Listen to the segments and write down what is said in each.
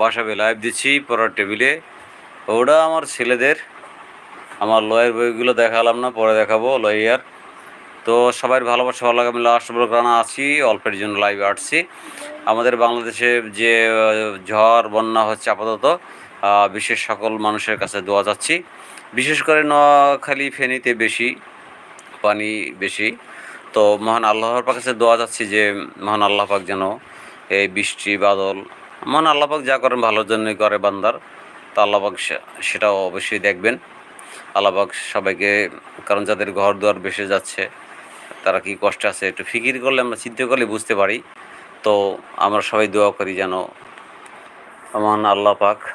বাসাবে live দিচ্ছি, পড়ার টেবিলে ওটা আমার ছেলেদের, আমার লয়ের বইগুলো দেখালাম না, পরে দেখাবো লয়ার তো সবাই ভালোবাসা, ভালো লাগে, আমি লাস্ট রানা আছি, অল্পের জন্য লাইভে আসছি। আমাদের বাংলাদেশে যে ঝড়, বন্যা হচ্ছে আপাতত বিশেষ সকল মানুষের কাছে দোয়া যাচ্ছি। বিশেষ করে নোয়াখালী ফেনীতে বেশি, পানি বেশি। তো মহান আল্লাহর কাছে দোয়া যাচ্ছি যে, মহান আল্লাহ পাক যেন এই বৃষ্টি, বাদল মহান আল্লাহ পাক যা করেন ভালোর জন্যই করে বান্দার, তা আল্লাহ পাক সে- সেটাও অবশ্যই দেখবেন। আল্লাহ পাক সবাইকে, কারণ যাদের ঘর দুয়ার বেসে যাচ্ছে, তারা কি কষ্ট আছে একটু ফিকির করলে আমরা চিন্তা করলে বুঝতে পারি। তো আমরা সবাই দোয়া করি যেন মহান আল্লাহ পাক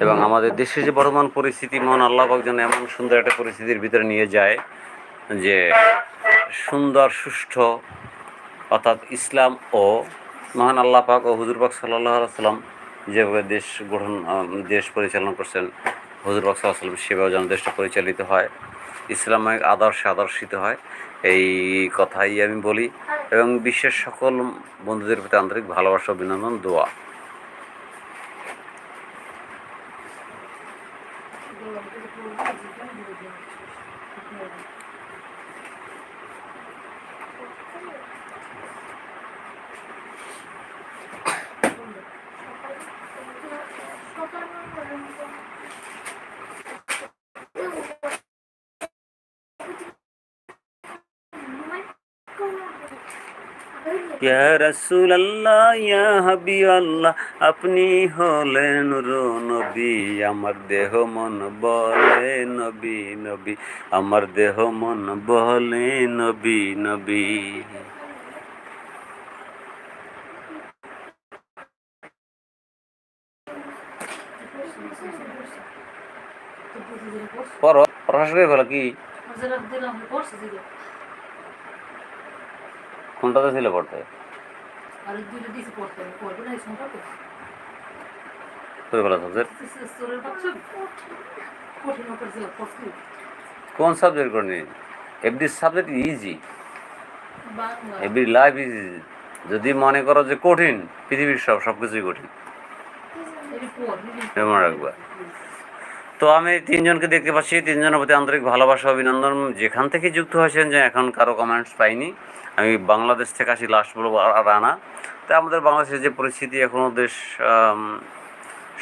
এবং আমাদের দেশের যে বর্তমান পরিস্থিতি মহান আল্লাহ পাক যেন এমন সুন্দর একটা পরিস্থিতির ভিতরে নিয়ে যায় যে সুন্দর, সুষ্ঠু অর্থাৎ ইসলাম ও মহান আল্লাহ পাক ও হুজুর পাক সাল্লাহ সাল্লাম যেভাবে দেশ গঠন দেশ পরিচালনা করছেন, হুজুর পাক সাল্লাহ সাল্লাম সেভাবে যেন দেশটা পরিচালিত হয় ইসলামিক আদর্শে আদর্শিত হয়, এই কথাই আমি বলি। এবং বিশ্বের সকল বন্ধুদের প্রতি আন্তরিক ভালোবাসা, অভিনন্দন, দোয়া। ইয়া রসুল আল্লাহ ইয়া হাবি আল্লাহ আপনি হলেন নূর নবী আমার দেহ মন বলে নবী নবী আমার দেহ মন বলে নবী নবী পর প্রকাশ করে কি? কোনটাতে ছিল পড়তে? কোন সাবজেক্ট করে every subject easy every life is easy যদি মনে করো যে কঠিন পৃথিবীর সব সব কিছুই কঠিন মনে রাখবা। তো আমি তিনজনকে দেখতে পাচ্ছি, তিনজনের প্রতি আন্তরিক ভালোবাসা, অভিনন্দন। যেখান থেকে যুক্ত হয়েছেন যে এখন কারও কমেন্টস পাইনি। আমি বাংলাদেশ থেকে আসি লাস্ট বলব রানা। তাই আমাদের বাংলাদেশের যে পরিস্থিতি এখনও দেশ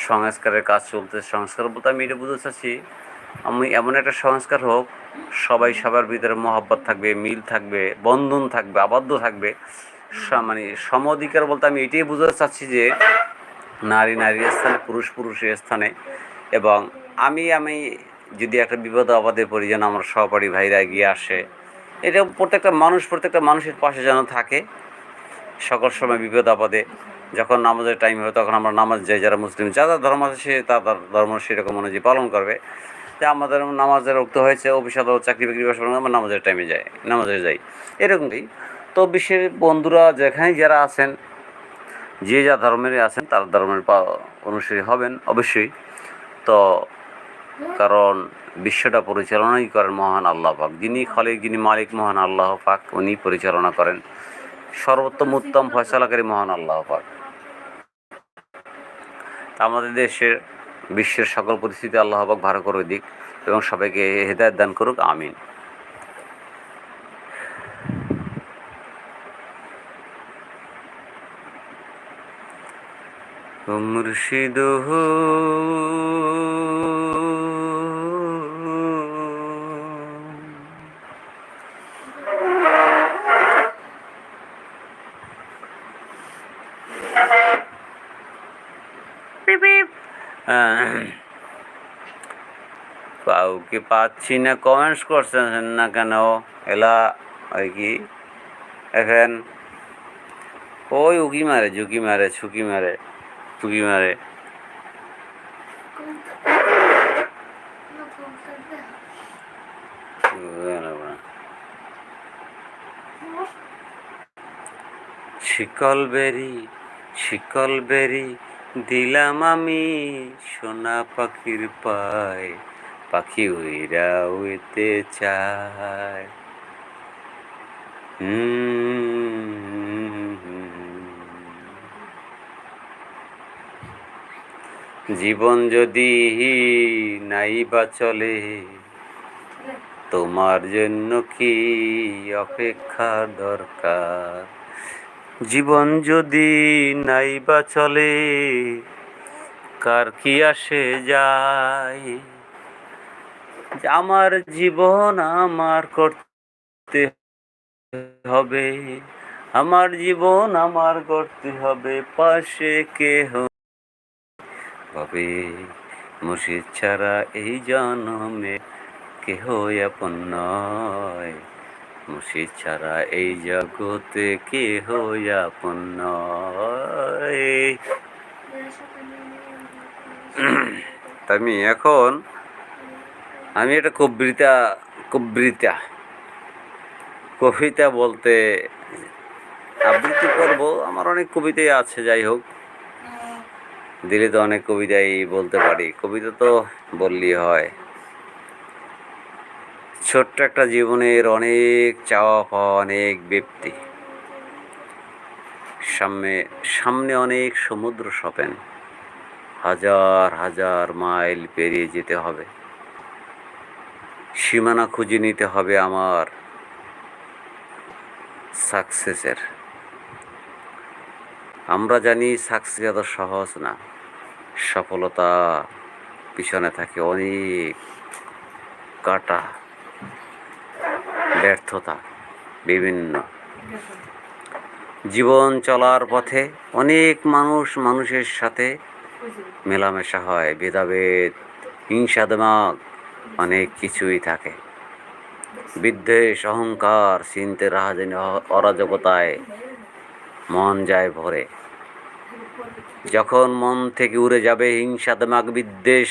সংস্কারের কাজ চলতে, সংস্কার বলতে আমি এটা বুঝতে চাচ্ছি, আমি এমন একটা সংস্কার হোক, সবাই সবার ভিতরে মহাব্বত থাকবে, মিল থাকবে, বন্ধন থাকবে, আবদ্ধ থাকবে। মানে সম অধিকার বলতে আমি এটাই বুঝতে চাচ্ছি যে, নারী নারীর স্থানে, পুরুষ পুরুষের স্থানে এবং আমি আমি যদি একটা বিপদ আপদে পড়ি, যেন আমার সহপাঠী ভাইরা এগিয়ে আসে এটা প্রত্যেকটা মানুষ, প্রত্যেকটা মানুষের পাশে যেন থাকে। সকল সময় বিপদ আপদে যখন নামাজের টাইম হবে, তখন আমরা নামাজ যাই, যারা মুসলিম যারা ধর্ম আছে সে তার ধর্ম সেরকম অনুযায়ী পালন করবে। যে আমাদের নামাজের রক্ত হয়েছে অফিস আদালত চাকরি বাকরি করে আমরা নামাজের টাইমে যাই, নামাজে যাই। এরকমই। তো বিশ্বের বন্ধুরা যেখানে যারা আছেন, যে যা ধর্মের আছেন, তার ধর্মের অনুসারী হবেন, অবশ্যই। তো কারণ বিশ্বটা পরিচালনাই করেন মহান আল্লাহ পাক। যিনি খালিক, যিনি মালিক মহান আল্লাহ পাক উনি পরিচালনা করেন। সর্বোত্তম উত্তম ফয়সালাকারী মহান আল্লাহ পাক। আমাদের দেশের বিশ্বের সকল পরিস্থিতি আল্লাহ পাক ভালো করে দিক এবং সবাইকে হেদায়ত দান করুক, আমিন। মুর্শিদ হো কাউকে পাচ্ছি না কমেন্টস করছেন না কেন? এলা ওই কি? এখন ওই উকি মারে ঝুঁকি মারে ছুকি মারে। টুকি মারে। শিকল বেরি দিলাম আমি সোনা পাখির পায়। পাখি উইরা উইতে চায়। হুম। জীবন যদি নাই বা চলে, তোমার জন্য কি অপেক্ষার দরকার? জীবন যদি নাই বা চলে, কার কি আসে যায়? আমার জীবন আমার করতে হবে, আমার জীবন আমার করতে হবে, পাশে কে হবে। মুর্শিদ ছাড়া এই জনমে কেহ আপন নয়। মুর্শিদ ছাড়া এই জগতে কেহ আপন নয়। আমি এখন আমি একটা কবিতা কবিতা কবিতা বলতে আবৃত্তি করব। আমার অনেক কবিতাই আছে, যাই হোক। দিলে তো অনেক কবিতাই বলতে পারি। কবিতা তো বললেই হয়। ছোট্ট একটা জীবনের অনেক চাওয়া পাওয়া অনেক ব্যক্তি। সামনে সামনে অনেক সমুদ্র সপেন। হাজার হাজার মাইল পেরিয়ে যেতে হবে। সীমানা খুঁজে নিতে হবে আমার সাকসেসের আমরা জানি সাকসেস এত সহজ না, সফলতা পিছনে থাকে অনেক কাটা ব্যর্থতা বিভিন্ন। জীবন চলার পথে অনেক মানুষ মানুষের সাথে মেলামেশা হয়, ভেদাভেদ, হিংসা দিমাগ অনেক কিছুই থাকে। বিদ্বেষ, অহংকার চিনতে রাহাজানি অরাজকতায় মন যায় ভরে। যখন মন থেকে উড়ে যাবে হিংসা দিমাগ বিদ্বেষ,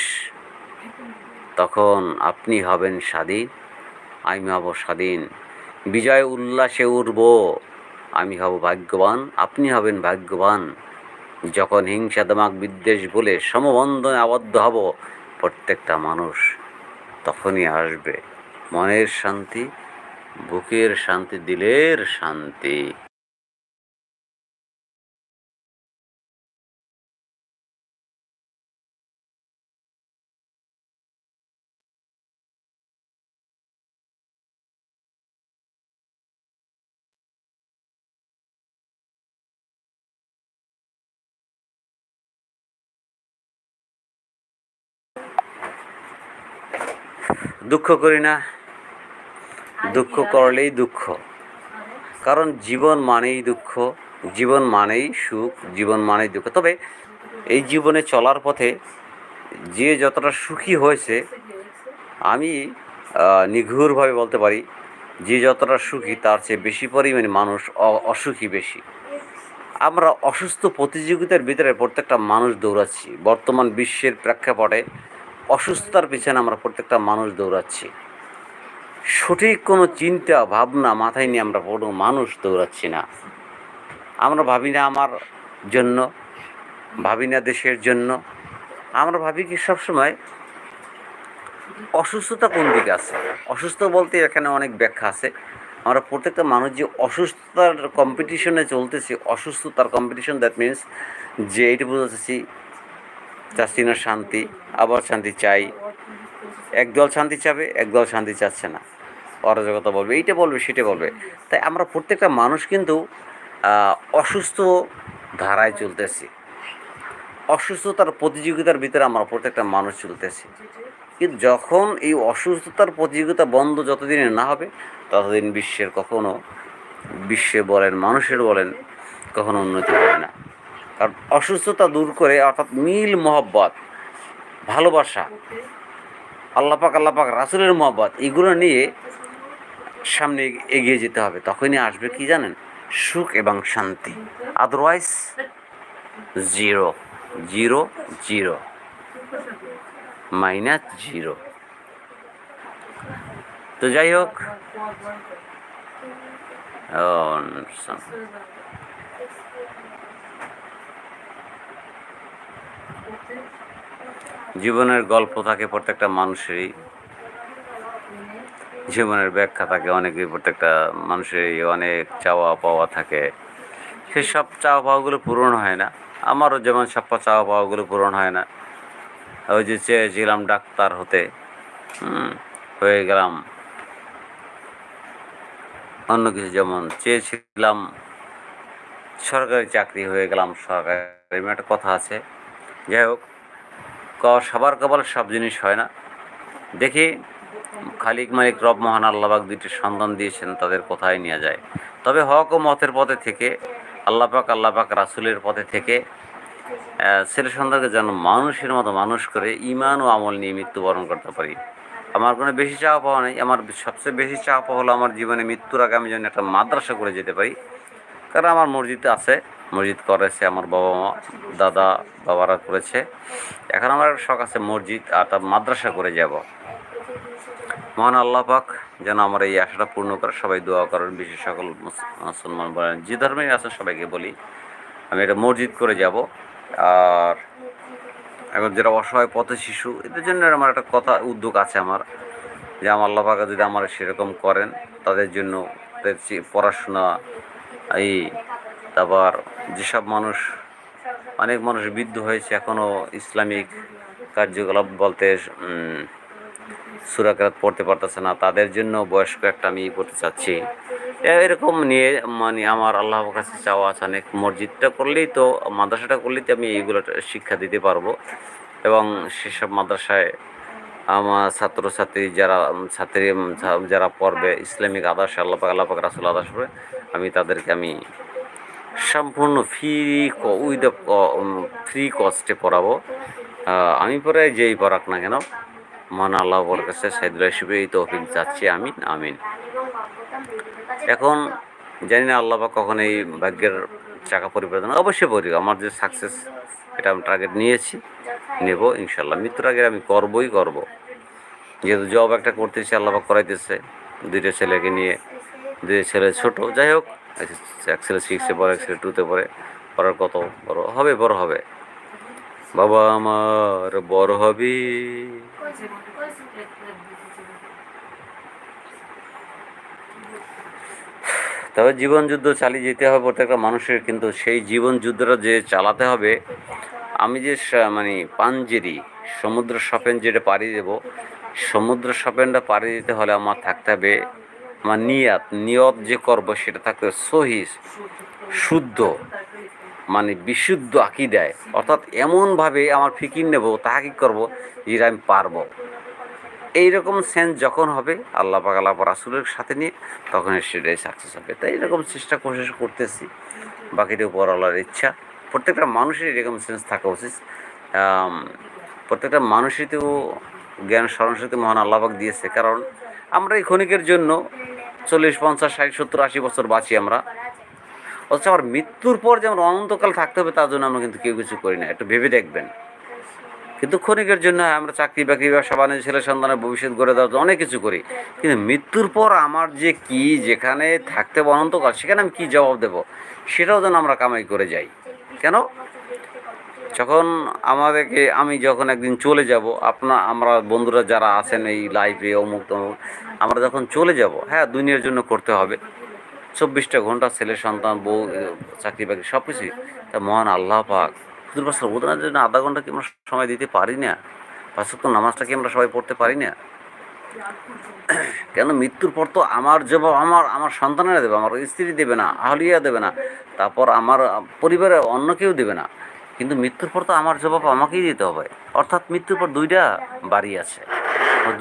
তখন আপনি হবেন স্বাধীন। আমি হব স্বাধীন। বিজয় উল্লাসে উঠব আমি হব ভাগ্যবান। আপনি হবেন ভাগ্যবান। যখন হিংসা দিমাগ বিদ্বেষ বলে সমবন্ধনে আবদ্ধ হব, প্রত্যেকটা মানুষ তখনই আসবে। মনের শান্তি, বুকের শান্তি, দিলের শান্তি। দুঃখ করি না। দুঃখ করলেই দুঃখ। কারণ জীবন মানেই দুঃখ, জীবন মানেই সুখ, জীবন মানেই দুঃখ। তবে এই জীবনে চলার পথে যে যতটা সুখী হয়েছে, আমি নিঘুরভাবে বলতে পারি, যে যতটা সুখী তার চেয়ে বেশি পরিমাণে মানুষ অসুখী বেশি। আমরা অসুস্থ প্রতিযোগিতার ভিতরে প্রত্যেকটা মানুষ দৌড়াচ্ছি। বর্তমান বিশ্বের প্রেক্ষাপটে অসুস্থতার পিছনে আমরা প্রত্যেকটা মানুষ দৌড়াচ্ছি। সঠিক কোনো চিন্তা, ভাবনা মাথায় নিয়ে আমরা কোনো মানুষ দৌড়াচ্ছি না। আমরা ভাবি না আমার জন্য, ভাবি না দেশের জন্য। আমরা ভাবি কি সবসময় অসুস্থতা কোন দিকে আছে? অসুস্থ বলতে এখানে অনেক ব্যাখ্যা আছে। আমরা প্রত্যেকটা মানুষ যে অসুস্থতার কম্পিটিশনে চলতেছি, অসুস্থতার কম্পিটিশন দ্যাট মিনস যে এইটা বুঝাচ্ছি চাচ্ছি শান্তি, আবার শান্তি চাই। একদল শান্তি চাবে, একদল শান্তি চাচ্ছে না। অরাজকতা বলবে, এইটা বলবে, সেটা বলবে। তাই আমরা প্রত্যেকটা মানুষ কিন্তু অসুস্থ ধারায় চলতেছি। অসুস্থতার প্রতিযোগিতার ভিতরে আমরা প্রত্যেকটা মানুষ চলতেছি। কিন্তু যখন এই অসুস্থতার প্রতিযোগিতা বন্ধ যতদিন না হবে, ততদিন বিশ্বের কখনো, বিশ্বে বলেন, মানুষের বলেন, কখনো উন্নতি হবে না। কারণ অসুস্থতা দূর করে অর্থাৎ মিল মহব্বত ভালোবাসা আল্লাপাক আল্লাপাক রাসুলের মহব্বত এগুলো নিয়ে সামনে এগিয়ে যেতে হবে। তখনই আসবে কি জানেন? সুখ এবং শান্তি। Otherwise zero zero zero minus zero তো যাই হোক ও, জীবনের গল্প থাকে প্রত্যেকটা মানুষেরই। জীবনের ব্যাখ্যা থাকে অনেকের প্রত্যেকটা মানুষেরই অনেক চাওয়া পাওয়া থাকে। সেই সব চাওয়া পাওয়াগুলো পূরণ হয় না। আমারও যেমন সব চাওয়া পাওয়াগুলো পূরণ হয় না। ওই যে চেয়েছিলাম ডাক্তার হতে হয়ে গেলাম। অন্য কিছু যেমন চেয়েছিলাম, সরকারি চাকরি হয়ে গেলাম সরকারি। একটা কথা আছে। যাই হোক সবার কপালে সব জিনিস হয় না। দেখি, খালিক, মালিক, রব, মহান, আল্লাহবাক দুইটি সন্তান দিয়েছেন, তাদের কোথায় নিয়ে যায়। তবে হক ও মতের পথে থেকে, আল্লাপাক আল্লাপাক রাসুলের পথে থেকে ছেলে সন্তানকে যেন মানুষের মতো মানুষ করে ইমান ও আমল নিয়ে মৃত্যুবরণ করতে পারি। আমার কোনো বেশি চাওয়া পাওয়া নেই। আমার সবচেয়ে বেশি চাওয়া পাওয়া হলো আমার জীবনে মৃত্যুর আগে আমি যেন একটা মাদ্রাসা করে যেতে পারি। কারণ আমার মসজিদ আছে, মসজিদ করেছে আমার বাবা মা, দাদা, বাবারা করেছে। এখন আমার শখ আছে মসজিদ আর তার মাদ্রাসা করে যাব। মহান আল্লাহ পাক যেন আমার এই আশাটা পূর্ণ করে, সবাই দোয়া করেন, বিশেষ সকল মুসলমান বলেন যে ধর্মের আছে সবাইকে বলি, আমি এটা মসজিদ করে যাব। আর এখন যেটা অসহায় পথে শিশু, এদের জন্য আমার একটা কথা, উদ্যোগ আছে আমার, যে আমার আল্লাহ পাক যদি আমার সেরকম করেন, তাদের জন্য পড়াশোনা এই তারপর যেসব মানুষ, অনেক মানুষ বৃদ্ধ হয়েছে এখনও ইসলামিক কার্যকলাপ বলতে সুরাকাত পড়তে পারতেছে না। তাদের জন্য বয়স্ক একটা আমি করতে চাচ্ছি। এরকম নিয়ে মানে আমার আল্লাহর কাছে চাওয়া আছে অনেক। মসজিদটা করলেই তো, মাদ্রাসাটা করলেই তো আমি এইগুলো শিক্ষা দিতে পারব। এবং সেসব মাদ্রাসায় আমার ছাত্রছাত্রী যারা ছাত্রী যারা পড়বে ইসলামিক আদর্শ আল্লাহ পাক আল্লাহ পাক রাসুল আদর্শ পড়বে, আমি তাদেরকে আমি সম্পূর্ণ ফ্রি উইথ ফ্রি কস্টে পড়াবো। আমি পরে যেই পড়াক না কেন মান আল্লাহ বর কাছে সাইদুল হিসেবে এই তৌফিক যাচ্ছি আমিন আমিন। এখন জানি না আল্লাহ কখন এই ভাগ্যের চাকা পরিবর্তন অবশ্যই পরি আমার যে সাকসেস এটা আমি টার্গেট নিয়েছি। নেব ইনশাল্লাহ মৃত্যুর আগে আমি করবই করব। যেহেতু জব একটা করতেছি, আল্লাহ করাইতেছে দুইটা ছেলেকে নিয়ে দুই ছেলে ছোট। যাই হোক, এক ছেলে সিক্সে পড়ে, এক ছেলে টুতে পড়ে। পড়ার কত বড় হবে বড় হবে। বাবা আমার বড় হবে। তবে জীবনযুদ্ধ চালিয়ে যেতে হবে প্রত্যেকটা মানুষের, কিন্তু সেই জীবন যুদ্ধটা যে চালাতে হবে আমি যে মানে পাঞ্জেরি সমুদ্র সপেন যেটা পাড়ি দেব, সমুদ্র সপেনটা পাড়ি দিতে হলে আমার থাকতে হবে আমার নিয়াত, নিয়ত যে করব সেটা থাকতে হবে সহি, শুদ্ধ মানে বিশুদ্ধ আকিদায়। অর্থাৎ এমনভাবে আমার ফিকির নেব তাহা কি করব যেটা আমি পারব। এইরকম সেন্স যখন হবে, আল্লাহ পাক আল্লাহ রাসুলের সাথে নিয়ে তখন সেটাই সাকসেস হবে। তাই এরকম চেষ্টা কোশিশ করতেছি। বাকিটা উপর আল্লাহর ইচ্ছা। প্রত্যেকটা মানুষের এরকম সেন্স থাকা উচিত। প্রত্যেকটা মানুষই তো জ্ঞান স্মরণশক্তি মহান আল্লাহবাক দিয়েছে। কারণ আমরা এই ক্ষণিকের জন্য চল্লিশ, পঞ্চাশ, ষাট, সত্তর, আশি বছর বাঁচি আমরা। অথচ আমার মৃত্যুর পর যে আমরা অনন্তকাল থাকতে হবে, তার জন্য আমরা কিন্তু কেউ কিছু করি না। একটু ভেবে দেখবেন। কিন্তু ক্ষণিকের জন্য আমরা চাকরি বাকরি, ব্যবসা, বাণিজ্য, ছেলে সন্তানের ভবিষ্যৎ গড়ে দেওয়ার জন্য অনেক কিছু করি। কিন্তু মৃত্যুর পর আমার যে কি, যেখানে থাকতে হবে অনন্তকাল, সেখানে আমি কী জবাব দেব? সেটাও যেন আমরা কামাই করে যাই। কেন? যখন আমাদেরকে আমি যখন একদিন চলে যাব, আপনা, আমরা বন্ধুরা যারা আছেন এই লাইফে অমুক তমুক, আমরা যখন চলে যাব হ্যাঁ দুনিয়ার জন্য করতে হবে। চব্বিশটা ঘণ্টা ছেলে, সন্তান, বউ চাকরি বাকরি সব কিছুই তা মহান আল্লাহ পাক। পাশে ওদের জন্য আধা ঘণ্টা কি আমরা সময় দিতে পারি না? পাঁচ তো নামাজটা কি আমরা সবাই পড়তে পারি না? কেন মৃত্যুর পর তো আমার জবাব আমার আমার সন্তানেরা দেবে, আমার স্ত্রী দেবে না, আহলিয়া দেবে না, তারপর আমার পরিবারে অন্য কেউ দেবে না। কিন্তু মৃত্যুর পর তো আমার জবাব আমাকেই দিতে হবে। অর্থাৎ মৃত্যুর পর দুইটা বাড়ি আছে।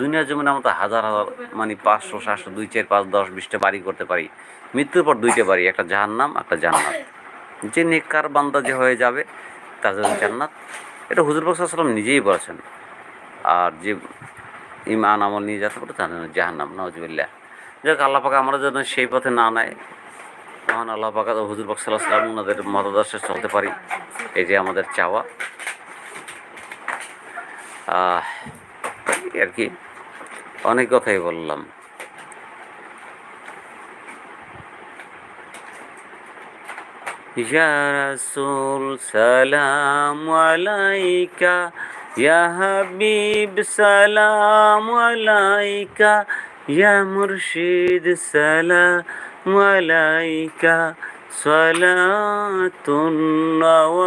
দুনিয়ার জমিনে আমরা হাজার হাজার মানে পাঁচশো, সাতশো, দুই, চার, পাঁচ, দশ, বিশটা বাড়ি করতে পারি। মৃত্যুর পর দুইটা বাড়ি, একটা জাহান্নাম, একটা জান্নাত। যে নেককার বান্দা যে হয়ে যাবে, তার জন্য জান্নাত। এটা হুজুর বক্সাল্লাম নিজেই বলেছেন। আর যে ইমান আমল নিয়ে যেতে পারে তার জন্য জাহান্নাম নজবিল্লাহ যাক, আল্লাহ পাকে আমরা যেন সেই পথে না নেয়। মহান আল্লাহ পাকা হুজুর পাক সাল্লাহ ওনাদের মতাদর্শে চলতে পারি। এই যে আমাদের চাওয়া। আর কি, অনেক কথাই বললাম। ইয়া রাসূল, সালাম আলাইকা ইয়া হাবিব সালাম আলাইকা ইয়া মুর্শিদ সালাম আলাইকা সালাতুল্লাহ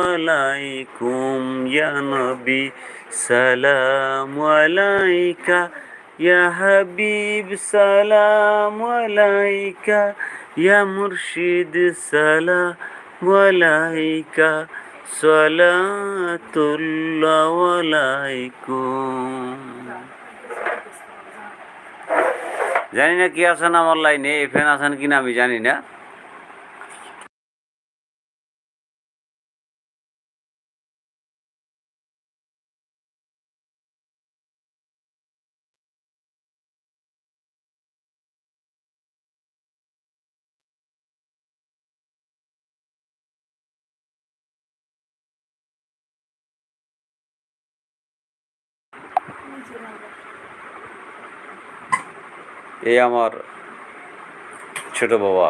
আলাইকুম ইয়া নবী সালাম আলাইকা ইয়া হাবিব সালাম আলাইকা ইয়া মুর্শিদ সালাম আলাইকা সালাতুল্লাহ আলাইকুম। জানি না কি আছেন আমার লাইনে এফেন আছেন কিনা আমি জানি না। এই আমার ছোট বাবা।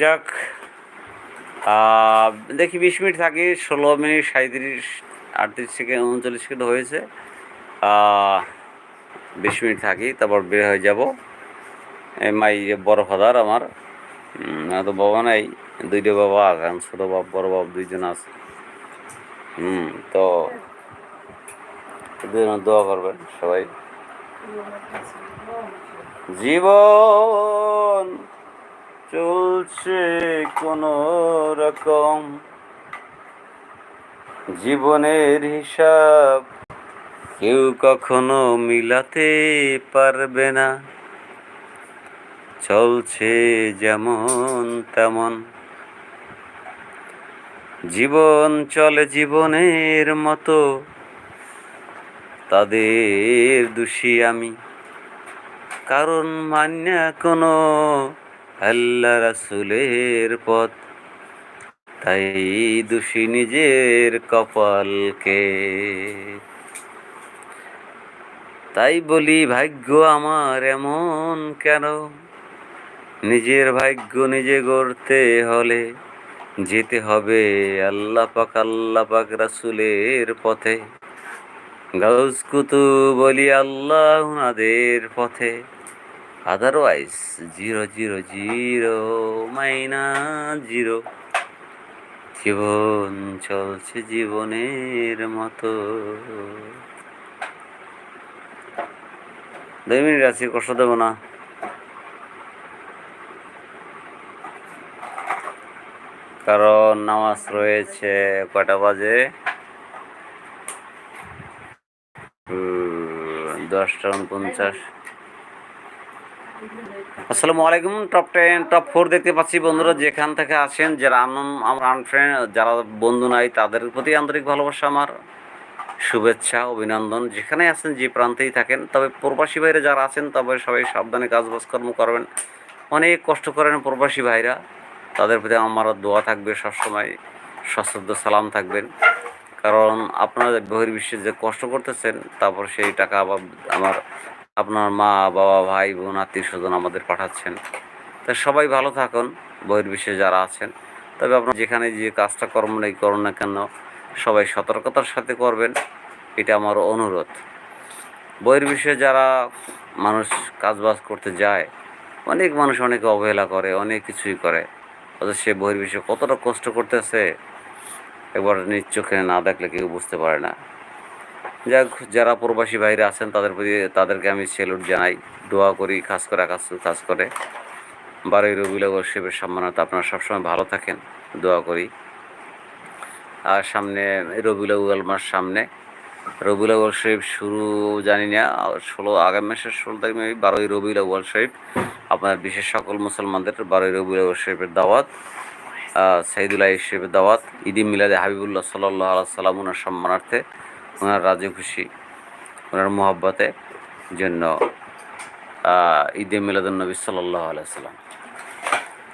যাক দেখি বিশ মিনিট থাকি, ষোলো মিনিট সাঁত্রিশ আটত্রিশ সেকেন্ড উনচল্লিশ সেকেন্ড হয়েছে। বিশ মিনিট থাকি, তারপর বের হয়ে যাব। মাই বড় ফাদার আমার তো বাবা নাই, দুইটা বাবা আছে ছোটো বাপ, বড় বাপ, দুইজন আছে। হুম, তো দুজন দোয়া করবেন সবাই। জীবন চলছে কোন রকম। জীবনের হিসাব কেউ কখনো মিলাতে পারবে না। চলছে যেমন তেমন। জীবন চলে জীবনের মতো। তাদের দোষী আমি। কারণ মান্য কোনো আল্লাহ রাসুলের পথ। তাই দোষী নিজের কপালকে। তাই বলি, ভাগ্য আমার এমন কেন? নিজের ভাগ্য নিজে গড়তে হলে যেতে হবে আল্লাহ পাক আল্লাহ পাক রাসুলের পথে। গাউস কুতু বলি, আল্লাহ উনাদের পথে। Otherwise zero zero zero minus zero জীবন চলছে জীবনের মতো। দুই মিনিট আছি, কষ্ট দেবো না। কারণ নামাজ রয়েছে কটা বাজে? দশটা উনপঞ্চাশ। আসসালামু আলাইকুম টপ টেন টপ ফোর দেখতে পাচ্ছি বন্ধুরা, যেখান থেকে আসেন যারা আমার আনফ্রেন্ড যারা বন্ধু নাই, তাদের প্রতি আন্তরিক ভালোবাসা আমার, শুভেচ্ছা, অভিনন্দন। যেখানে আছেন, যে প্রান্তেই থাকেন, তবে প্রবাসী ভাইরা যারা আছেন, তবে সবাই সাবধানে কাজবাজ কর্ম করবেন। অনেক কষ্ট করেন প্রবাসী ভাইরা, তাদের প্রতি আমার দোয়া থাকবে সবসময়, সশ্রদ্ধ সালাম থাকবেন। কারণ আপনারা বহির্বিশ্বে যে কষ্ট করতেছেন, তারপর সেই টাকা আবার আমার আপনার মা, বাবা, ভাই, বোন, আত্মীয় স্বজন আমাদের পাঠাচ্ছেন। তা সবাই ভালো থাকুন, বহির্বিশ্বে যারা আছেন। তবে আপনার যেখানে যে কাজটা কর্ম নেই করুন না কেন, সবাই সতর্কতার সাথে করবেন। এটা আমার অনুরোধ। বহির্বিশ্বে যারা মানুষ কাজবাজ করতে যায়, অনেক মানুষ অনেকে অবহেলা করে, অনেক কিছুই করে। অথচ সে বহির্বিশ্বে কতটা কষ্ট করতেছে, একবার নিজ চোখে না দেখলে কেউ বুঝতে পারে না। যাক যারা প্রবাসী বাইরে আছেন, তাদের প্রতি তাদেরকে আমি সেলুট জানাই, দোয়া করি কাজ করে কাজ কাজ করে। বারোই রবিউল শিবের সম্মানিত আপনারা সবসময় ভালো থাকেন, দোয়া করি। আর সামনে রবিউল আউয়াল মাস সামনে। রবিউল আউয়াল শরীফ শুরু জানি না, ষোলো, আগামী মাসের ষোলো তারিখ আমি বারোই রবিউল আউয়াল শরীফ। আপনার বিশেষ সকল মুসলমানদের বারোই রবিউল আউয়াল শরীফের দাওয়াত সাইদুল্লাহ শরীফের দাওয়াত ঈদি মিলাদে হাবিবুল্লাহ সাল্লাহ সাল্লাম ওনার সম্মানার্থে। ওনার রাজি খুশি, ওনার মোহাব্বতে জন্য ঈদে মিলাদুলনবী সাল্লাহ আলাইসাল্লাম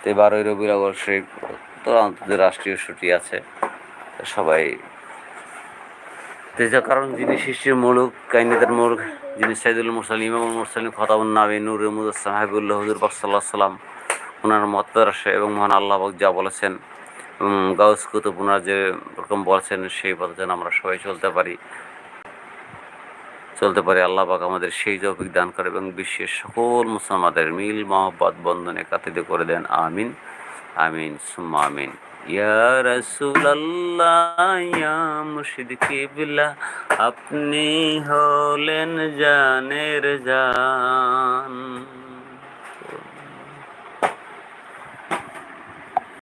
তো বারোই রবিউল আউয়াল শরীফ, তো আমাদের রাষ্ট্রীয় ছুটি আছে সবাই তেজা কারণ যিনি সৃষ্টির মৌলক কাইনাদের মৌলক, যিনি সাইদুল মুরসাল ইমামুল মুরসালিম খতাবুল নাবি নুরে মুদাসলাম হাবিবুল্লাহ হুজুর বাকসাল্লাহ সাল্লাম ওনার মতাদর্শে এবং মহান আল্লাহ পাক যা বলেছেন গাউস কুতুব যে রকম বলছেন, সেই পথে যেন আমরা সবাই চলতে পারি। চলতে পারি, আল্লাহ পাক আমাদের সেই তৌফিক দান করে এবং বিশ্বের সকল মুসলমানদের মিল, মহব্বত, বন্ধনে কাতিতে করে দেন। আমিন আমিন, সুম্মা আমিন। কিবলা, আপনি হলেন জানের জান।